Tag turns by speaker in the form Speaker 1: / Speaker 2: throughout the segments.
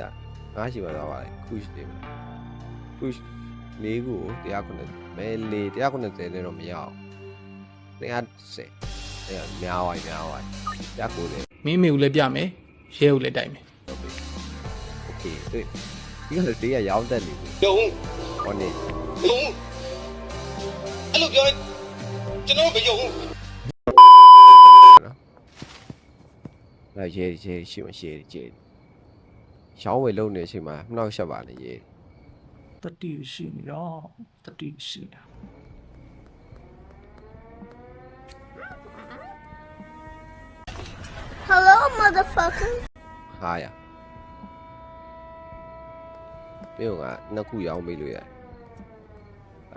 Speaker 1: ညာငါးရှိမှသွားပါတယ် push နေမှာ push လေးကို190မဲလေ190နဲ့တော့မရအောင်110အဲများဝိုင်းများဝိုင်း190
Speaker 2: မင်းမေကိုလည်းပြမယ်ရဲကိုလည်းတိုက်မယ်ဟု
Speaker 1: တ်ပြီ okay တွေ့ဒီကလည်းတေးရရောင်းတက်နေ
Speaker 3: တုံး
Speaker 1: ဟောနေ
Speaker 3: တုံးအဲ့လိုပြောရင်ကျွန်တော်မယုံဘူး
Speaker 1: လာရဲရဲရှိမရှိရဲ ရောင်းဝယ်လုံးနေအချိန်မှာနှောက်ရှက်ပါလေရဲ
Speaker 4: တတိရှိနေတော့တတိရှိနေ
Speaker 5: Hello, motherfucker.
Speaker 1: ဟာရမင်းကနှစ်ခုရောင်းပေးလို့ရတယ်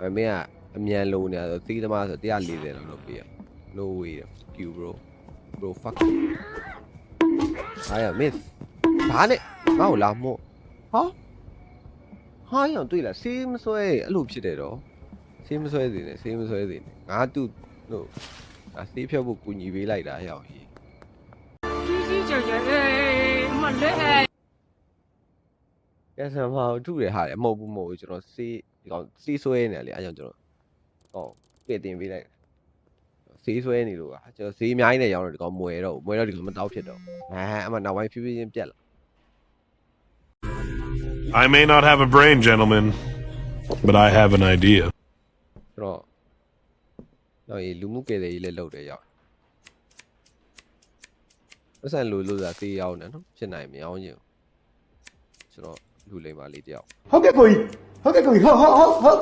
Speaker 1: ဒါပေမဲ့မင်းကအမြန်လုံးနေဆိုသီးသမားဆို140လောက်လုပ်ပေးရ no way q bro bro fuck ဟာရ miss ဘာနဲ့ ငါ့ကိုလာမို့ဟာဟာရောင်တွေ့လားဆေးမဆွဲအဲ့လိုဖြစ်တယ်တော့ဆေးမဆွဲသေးနဲ့ဆေးမဆွဲသေးနဲ့ငါတူဟိုအဆေးဖြုတ်ဖို့ကူညီပေးလိုက်တာရောင်ကြီး
Speaker 6: ကြီးကြီးကျယ်ကျယ်အေးမလဲဟဲ့
Speaker 1: ကဲဆန်မအောင်ထုတယ်ဟာလေအမဟုတ်ဘူးမဟုတ်ဘူးကျွန်တော်စေးဒီကောင်စေးဆွဲနေတယ်လေအဲကြောင့်ကျွန်တော်ဟောပြည့်တင်ပေးလိုက်စေးဆွဲနေလို့ကကျွန်တော်စေးအများကြီးနဲ့ရောင်းတော့ဒီကောင်မွဲတော့ဘူးမွဲတော့ဒီကောင်မတောက်ဖြစ်တော့အဲအမနောက်ပိုင်းဖြည်းဖြည်းချင်းပြက်လာ
Speaker 7: I may not have a brain, gentlemen, but I have an idea.
Speaker 1: ကျွန်တော်တော့ဒီလူမှုကယ်တယ်ကြီးလည်းလုပ်တယ်ရောက်ပတ်စံလူလို့ဆိုတာစေးရောင်းတယ်နော်ဖြစ်နိုင်မရောင်းချင်ဘူးကျွန်တော်လူလိမ္မာလေးတယောက်
Speaker 8: ဟုတ်ကဲ့ကိုကြီးဟုတ်ကဲ့ကိုကြီးဟုတ်ဟုတ်ဟုတ်ဟုတ်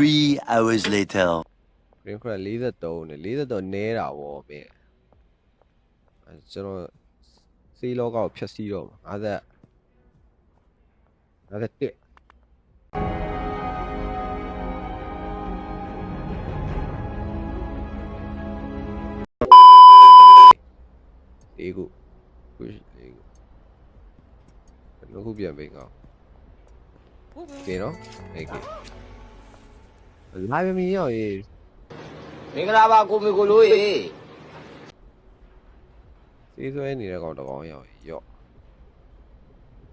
Speaker 9: Three hours later.
Speaker 1: green crack 43နဲ့43နဲတာဗောမင်းအဲကျွန်တော်စေးလောကကိုဖြတ်စီးတော့မှာ50 51လေးခုခုရှိလေးခုဘယ်နှခုပြန်ပေးကောင်းကဲနော်โอเค လာပြီမင်းရောရေး
Speaker 3: မင်္ဂလာပါကိုမေကိုလို့ရေ
Speaker 1: စေးဆွဲနေတဲ့ကောင်တစ်ကောင်ရောက်ရော့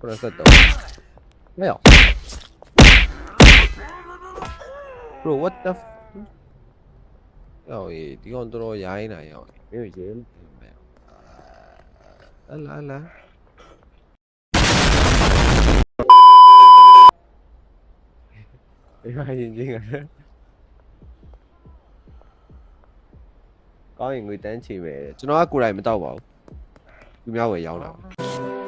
Speaker 1: 83မရောက် bro what the f- ရောက်ရေးဒီကောင်တော်တော်ရိုင်းနေရောက်မင်းရေးမရောက်အလာလာဒီမှာရင်ချင်းက ကောင်းရင်ငွေတန်းချေမယ်ကျွန်တော်ကကိုယ်တိုင်မတော့ပါဘူးသူများဝယ်ရောက်လာ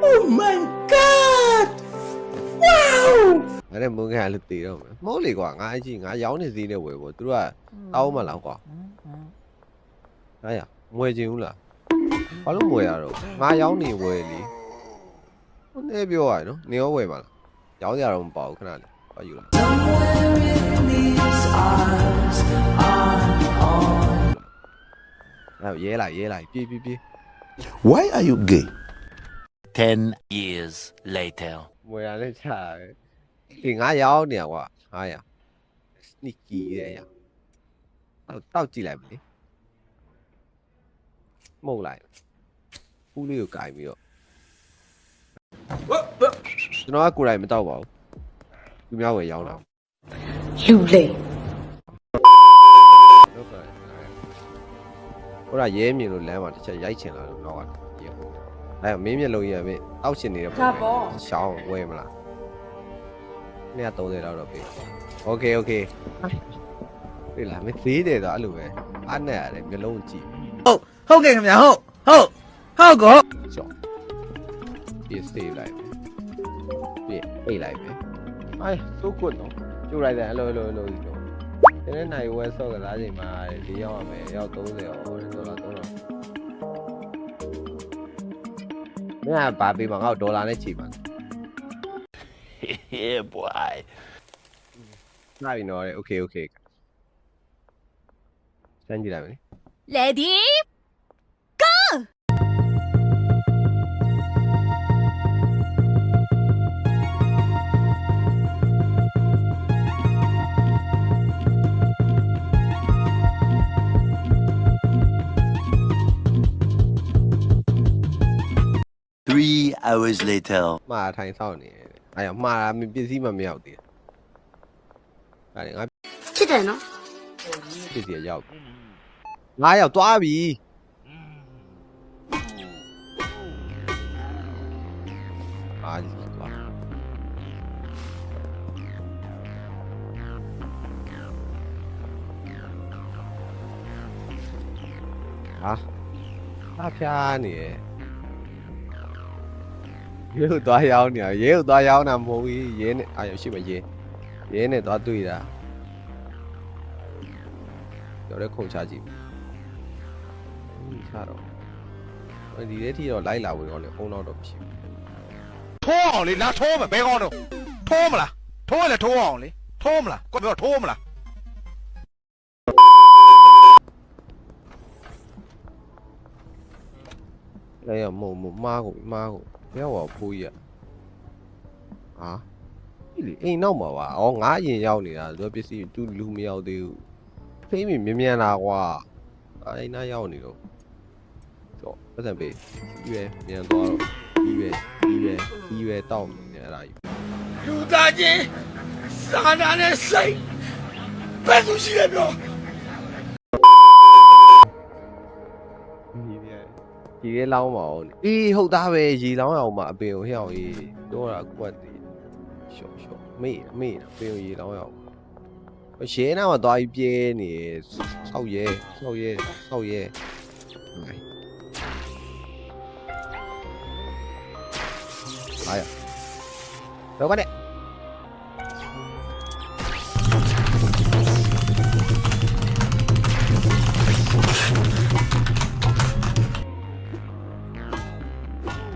Speaker 8: Oh my god wow
Speaker 1: ငါနဲ့မုန်းခံလို့တည်တော့မယ်မဟုတ်လေကွာငါအကြီးငါရောင်းနေစည်းနဲ့ဝယ်ဖို့သူတို့ကတောင်းမလားကွာဟာရမွေချင်ဘူးလားဘာလို့မွေရတော့ငါရောင်းနေဝယ်လေဟိုနေပြောရနော်နေရောဝယ်ပါလားရောင်းကြတော့မပေါ့ဘူးခဏလေးဟောယူလာ အဲ့ရဲလိုက်ရဲလိုက်ပြေးပြေးပြေး
Speaker 9: Why are you gay? Ten years later.
Speaker 1: မွေရနဲ့ချတယ်ဒီငါရောင်းနေရကွာဟာရ sneaky ရဲ့ရတောက်တောက်ကြည့်လိုက်မလေးမှုတ်လိုက်ဖူးလေးကိုကင်ပြီးတော့ကျွ ဟိုကရဲမြင်လို့လမ်းမှာတစ်ချက်ရိုက်ချင်လာလို့နောက်ကရဲဟုတ်အဲ့မင်းမျက်လုံးရမင်းတောက်ချင်နေတဲ့ပုံရှောင်းဝယ်မလား230လောက်တော့ပေးโอเคโอเคပြေးလာမင်းသေးတယ်တော့အဲ့လိုပဲအားနဲ့ရတယ်မျက်လုံးကြည့်
Speaker 4: ဟုတ်ကဲ့ခင်ဗျာဟုတ်ဟုတ်ဟုတ်ကော
Speaker 1: ကြောက်ပြေးစေးလိုက်ပြေးအိတ်လိုက်ပဲအိုင်ဆိုကွတ်တော့ကျိုးလိုက်တယ်အဲ့လိုအဲ့လိုအဲ့လိုကြီး တနေ့နိုင်ဝဲဆော့ကစားချိန်မှာဒီရောက်ရမယ်ရောက်30ရောဒေါ်လာ30မင်းကဘာပေးမှာငါ့ဒေါ်လာနဲ့ချိန်ပါ
Speaker 9: Yeah boy
Speaker 1: နိုင်ပြီနော်လေ okay okay စမ်းကြည့်လိုက်မယ်
Speaker 5: Ready
Speaker 9: hours later.
Speaker 1: မှားထိုင်ဆောင်နေတယ်အဲဒါမှားတာမပစ္စည်းမမရောက်သေးဘူးဒါလေငါ
Speaker 5: ချစ်တယ်နော်
Speaker 1: ပစ္စည်း ရောက်ငါရောက်သွားပြီအာကြီးသွားဟာအဖျားနေရရဲကိုသွားရောက်နေရရဲကိုသွားရောက်တာမဟုတ်ဘူးရဲနဲ့အာရရှိမရဲရဲနဲ့သွားတွေ့တာကျော်တဲ့ခုန်ချကြည့်ဟင်းချတော့ဒီလေးထိတော့လိုက်လာဝင်တော့လေအုံတော့တော့မရှိဘူး
Speaker 3: ထိုးအောင်လေလာထိုးမယ်ဘဲကောင်းတော့ထိုးမလားထိုးရလေထိုးအောင်လေထိုးမလားကိုပြောထိုးမလား
Speaker 1: လဲရမုံမမားကိုမားကို ဘယ်တော့ဖိုးကြီးอ่ะဟာဒီလေအိမ်နောက်မှာပါဩငါအရင်ရောက်နေတာဆိုတော့ပစ္စည်းတူလူမရောက်သေးဘူးဖိမ့်မြင်မြန်လာကွာအိမ်နာရောက်နေတော့တော့ပတ်စံပေးပြီးပဲမြန်သွားတော့ပြီးပဲပြီးပဲပြီးပဲတောက်နေတယ်အဲ့ဒါကြီး
Speaker 3: လူသားချင်းစာနာနဲ့စိတ်ဘယ်သူရှိလဲပြော
Speaker 1: ဒီရဲလောင်းမအောင်အေးဟုတ်သားပဲရေလောင်းအောင်မှာအပင်ကိုဟျောက်ရေးတော့တာကွက်သေးရှော့ရှော့မေ့မေ့အပင်ကိုရေလောင်းအောင်ရဲနာမှာသွားပြီးပြဲနေဆောက်ရဲဆောက်ရဲဆောက်ရဲလာရတော့ကနေ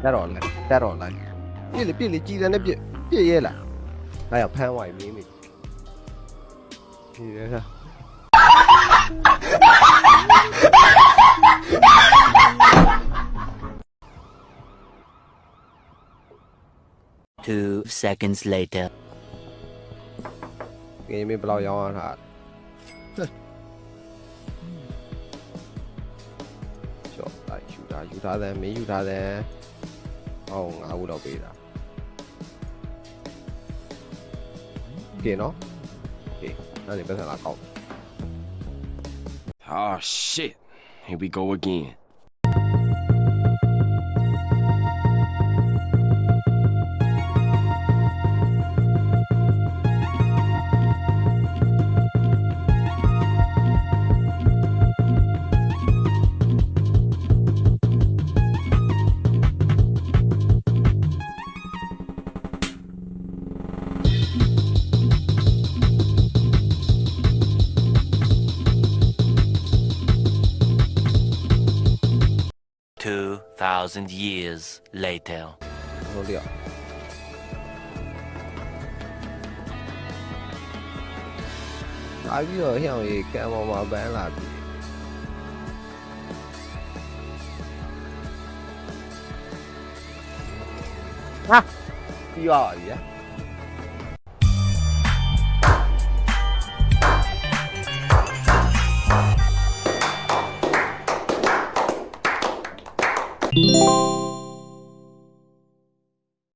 Speaker 1: တက်တော့လဲတက်တော့လဲပြစ်လေပြစ်လေကြည်တယ်နဲ့ပြစ်ပြစ်ရဲလားလာရဖမ်းဝိုင်မင်းမင်းဒီရဲက
Speaker 9: Two seconds later.
Speaker 1: ဂိမ်းမင်းဘယ်လောက်ရောင်းရတာချော့လိုက်ယူတာယူထားတယ်မင်းယူထားတယ် ဟောငါ့ဘူးတော့ပေးတာကဲနော်ကဲအဲ့ဒီပတ်စံလာကောက်
Speaker 10: Oh shit. Here we go again.
Speaker 9: Thousand years later.
Speaker 1: ဟုတ်တယ်အားပြီးတော့ဟျောင်းရေကံပေါ်မှာပန်းလာပြီဟာပြီးသွားပါပြီဗျာ